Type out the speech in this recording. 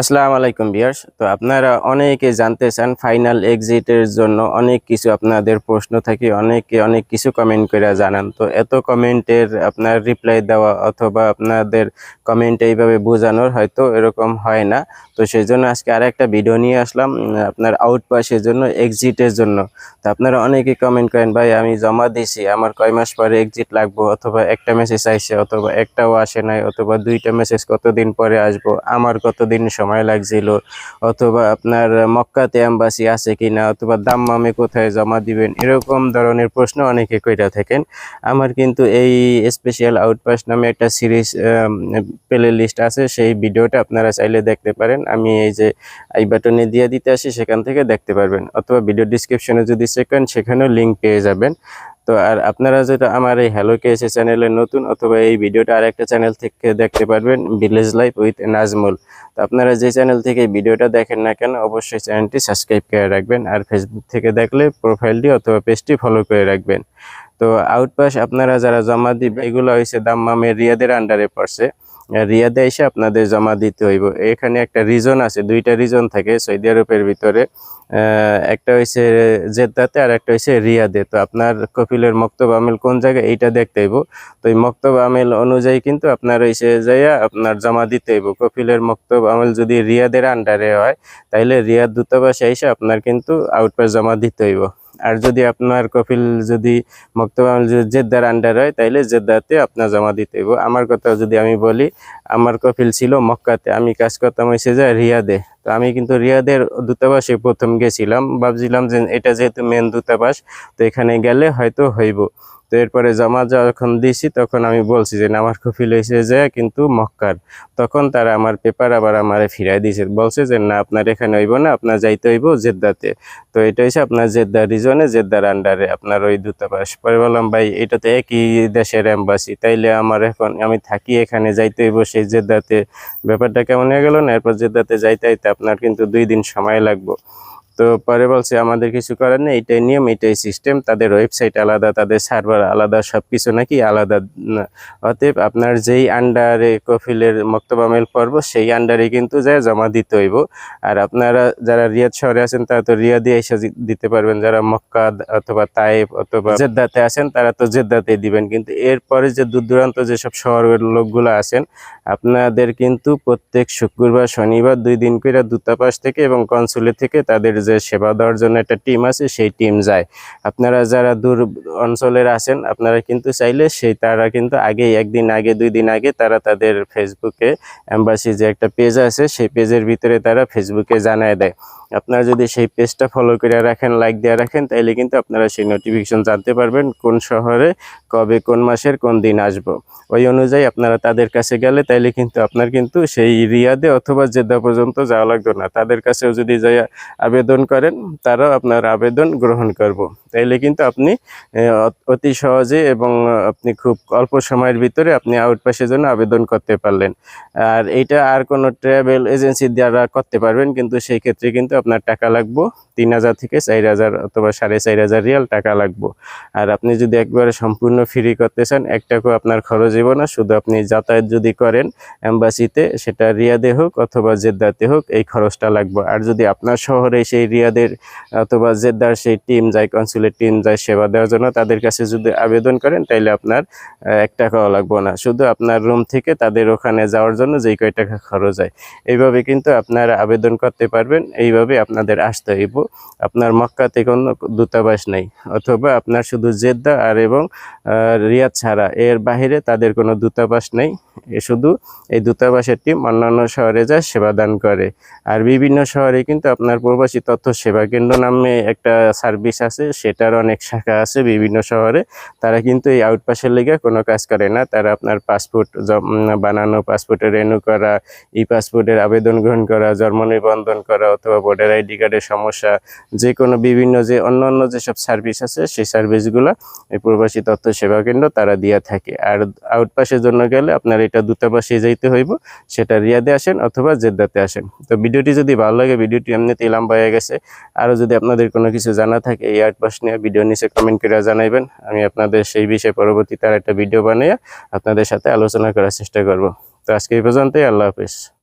আসসালামু আলাইকুম বিয়ার্স তো আপনারা অনেকে জানতে চান ফাইনাল এক্সিটের জন্য অনেক কিছু আপনাদের প্রশ্ন থাকে, অনেকে অনেক কিছু কমেন্ট করে জানান। তো এত কমেন্টের আপনার রিপ্লাই দেওয়া অথবা আপনাদের কমেন্ট এইভাবে বোঝানোর হয়তো এরকম হয় না। তো সেই জন্য আজকে আর একটা ভিডিও নিয়ে আসলাম আপনার আউটপাসের জন্য এক্সিটের জন্য। তো আপনারা অনেকে কমেন্ট করেন, ভাই, আমি জমা দিছি, আমার কয় মাস পরে এক্সিট লাগবো? অথবা, একটা মেসেজ আসছে, অথবা, একটাও আসে নাই, অথবা, দুইটা মেসেজ কতদিন পরে আসব? আমার কতদিন সময় লাগছিল। অথবা আপনার মক্কাতে অ্যাম্বাসি আছে কি না অথবা দাম্মামে কোথায় জমা দিবেন, এরকম ধরনের প্রশ্ন অনেকে কইরা থাকেন। আমার কিন্তু এই স্পেশাল আউটপাস নামে একটা সিরিজ প্লে লিস্ট আছে, সেই ভিডিওটা আপনারা চাইলে দেখতে পারেন। আমি এই যে আই বাটনে দিয়ে দিতে আসি, সেখান থেকে দেখতে পারবেন। অথবা ভিডিও ডিসক্রিপশনে যদি চেক করেন, সেখানেও লিঙ্ক পেয়ে যাবেন। তো আর আপনারা যেটা আমার এই হ্যালো কেসে চ্যানেলে নতুন অথবা এই ভিডিওটা আর একটা চ্যানেল থেকে দেখতে পারবেন ভিলেজ লাইফ উইথ নাজমুল তো আপনারা যে চ্যানেল থেকে ভিডিওটা দেখেন না কেন, অবশ্যই চ্যানেলটি সাবস্ক্রাইব করে রাখবেন আর ফেসবুক থেকে দেখলে প্রোফাইলটি অথবা পেজটি ফলো করে রাখবেন। তো আউটপাস আপনারা যারা জমা দিবে এগুলো হয়েছে দাম্মামের রিয়াদের আন্ডারে পড়ছে। রিয়াদে এসে আপনাদের জমা দিতে হইব। এখানে একটা রিজন আছে, দুইটা রিজন থাকে সৌদি আরবের ভিতরে। একটা হয়েছে জেদ্দাতে আর একটা হয়েছে রিয়াদে। তো আপনার কপিলের মক্তব আমেল কোন জায়গায়, এইটা দেখতে হইব। তো এই মক্তব আমেল অনুযায়ী কিন্তু আপনার হয়েছে যাইয়া আপনার জমা দিতে হইব। কপিলের মক্তব আমেল যদি রিয়াদের আন্ডারে হয়, তাইলে রিয়াদ দূতাবাসে এসে আপনার কিন্তু আউটপাস জমা দিতে হইব। আর যদি আপনার কফিল যদি মক্তব জেদ্দার আন্ডার হয়, তাইলে জেদ্দাতে আপনার জমা দিতে হইব। আমার কথা যদি আমি বলি, আমার কফিল ছিল মক্কাতে, আমি কাজ করতাম হয়েছে যে রিয়াদে। তো আমি কিন্তু রিয়াদের দূতাবাসে প্রথম গেছিলাম। ভাবছিলাম যে এটা যেহেতু মেন দূতাবাস, তো এখানে গেলে হয়তো হইব। তো এরপরে জমা যখন দিছি, তখন আমি বলছি যে আমার কপিল হয়েছে যে, কিন্তু মক্কার। তখন তারা আমার পেপার আবার আমারে ফিরাই দিয়েছে বলছে যে, না, আপনার এখানে হইব না, আপনার যাইতে হইব জেদ্দাতে। তো এটা হচ্ছে আপনার জেদ্দা রিজনে জেদ্দার আন্ডারে আপনার ওই দূতাবাস। পরে বললাম, ভাই, এটা তো একই দেশের এম্বাসি তাইলে আমার এখন, আমি থাকি এখানে, যাইতে হইব সেই জেদ্দাতে। ব্যাপারটা কেমন হয়ে গেল না, এরপর জেদ্দাতে যাইতে যাইতে আপনার কিন্তু দুই দিন সময় লাগবে। তো পরে বলছে, আমাদের কিছু করার নেই, এটাই নিয়ম, এটাই সিস্টেম তাদের ওয়েবসাইট আলাদা, তাদের সার্ভার আলাদা সব কিছু নাকি আলাদা। অতএব আপনার যেই আন্ডারে কফিলের মক্তবা মেল পর্ব সেই আন্ডারে কিন্তু যায় জমা দিতে হইব। আর আপনারা যারা রিয়াদ শহরে আছেন, তারা তো রিয়াদে এসে দিতে পারবেন। যারা মক্কা অথবা তাইফ অথবা জেদ্দাতে আছেন, তারা তো জেদ্দাতে দিবেন। কিন্তু এরপরে যে দূর দূরান্ত যেসব শহরের লোকগুলো আছেন, আপনাদের কিন্তু প্রত্যেক শুক্রবার, শনিবার দুই দিন করে দূতাবাস থেকে এবং কনসুলেট থেকে তাদের যে সেবা দেওয়ার জন্য একটা টিম আছে, সেই টিম যায়। আপনারা যারা দূর অঞ্চলের আছেন, আপনারা কিন্তু চাইলে সেই তারা কিন্তু আগে একদিন আগে, দুই দিন আগে তারা তাদের ফেসবুকে অ্যাম্বাসি যে একটা পেজ আছে, সেই পেজের ভিতরে তারা ফেসবুকে জানায় দেয়। আপনারা যদি সেই পেজটা ফলো করে রাখেন লাইক দিয়ে রাখেন, তাইলে কিন্তু আপনারা সেই নোটিফিকেশন জানতে পারবেন কোন শহরে, কবে, কোন মাসের, কোন দিন আসব। ওই অনুযায়ী আপনারা তাদের কাছে গেলে তাইলে কিন্তু আপনার কিন্তু সেই রিয়াদে অথবা জেদ্দা পর্যন্ত যাওয়া লাগতো না। তাদের কাছেও যদি যাই আবেদন করেন, তারাও আপনার আবেদন গ্রহণ করব। তাইলে কিন্তু আপনি অতি সহজে এবং আপনি খুব অল্প সময়ের ভিতরে আপনি আউটপাসের জন্য আবেদন করতে পারলেন। আর এইটা আর কোনো ট্রাভেল এজেন্সি দ্বারা করতে পারবেন, কিন্তু সেই ক্ষেত্রে কিন্তু আপনার টাকা লাগবো, তিন হাজার থেকে চার হাজার অথবা সাড়ে চার হাজার রিয়াল টাকা লাগবো। আর আপনি যদি একবারে সম্পূর্ণ ফ্রি করতে চান, এক টাকাও আপনার খরচ হইব না। শুধু আপনি যাতায়াত যদি করেন অ্যাম্বাসিতে সেটা রিয়াদে হোক অথবা জেদ্দাতে হোক, এই খরচটা লাগবে। আর যদি আপনার শহরে সেই রিয়াদের অথবা জেদ্দার সেই টিম যায় কনসুলেট টিম যায় সেবা দেওয়ার জন্য, তাদের কাছে যদি আবেদন করেন, তাইলে আপনার এক টাকাও লাগবে না। শুধু আপনার রুম থেকে তাদের ওখানে যাওয়ার জন্য যেই কয় টাকা খরচ হয়। এইভাবে কিন্তু আপনারা আবেদন করতে পারবেন। এইভাবে আপনাদের আসতে হইব। আপনার মক্কাতে কোনো দূতাবাস নেই, অথবা আপনার শুধু জেদ্দা আর এবং রিয়াদ ছাড়া। এর বাইরে তাদের কোনো দূতাবাস নেই। এ শুধু এই দূতাবাসের টিম অন্যান্য শহরে যা সেবা দান করে। আর বিভিন্ন শহরে কিন্তু আপনার প্রবাসী তথ্য সেবা কেন্দ্র নামে একটা সার্ভিস আছে, সেটার অনেক শাখা আছে বিভিন্ন শহরে। তারা কিন্তু এই আউটপাসের লেগে কোনো কাজ করে না। তারা আপনার পাসপোর্ট বানানো পাসপোর্টের রেনু করা ই পাসপোর্টের আবেদন গ্রহণ করা, জন্ম নিবন্ধন করা, অথবা ভোটার আইডি কার্ডের সমস্যা যে কোনো বিভিন্ন যে অন্যান্য যেসব সার্ভিস আছে, সেই সার্ভিসগুলো এই প্রবাসী তথ্য সেবা কেন্দ্র তারা দিয়ে থাকে। আর আউটপাসের জন্য গেলে আপনার এটা দূতাবাসে যাইতে হইব, সেটা রিয়াদে আসেন অথবা জেদ্দাতে আসেন। তো ভিডিওটি যদি ভালো লাগে, ভিডিওটি এমনিতেই লম্বা হয়ে গেছে। আরও যদি আপনাদের কোনো কিছু জানা থাকে, এই আউটপাস নিয়ে ভিডিও নিচে কমেন্ট করে জানাইবেন। আমি আপনাদের সেই বিষয়ে পরবর্তীতে আর একটা ভিডিও বানিয়ে আপনাদের সাথে আলোচনা করার চেষ্টা করব। তো আজকে এই পর্যন্তই, আল্লাহ হাফিজ।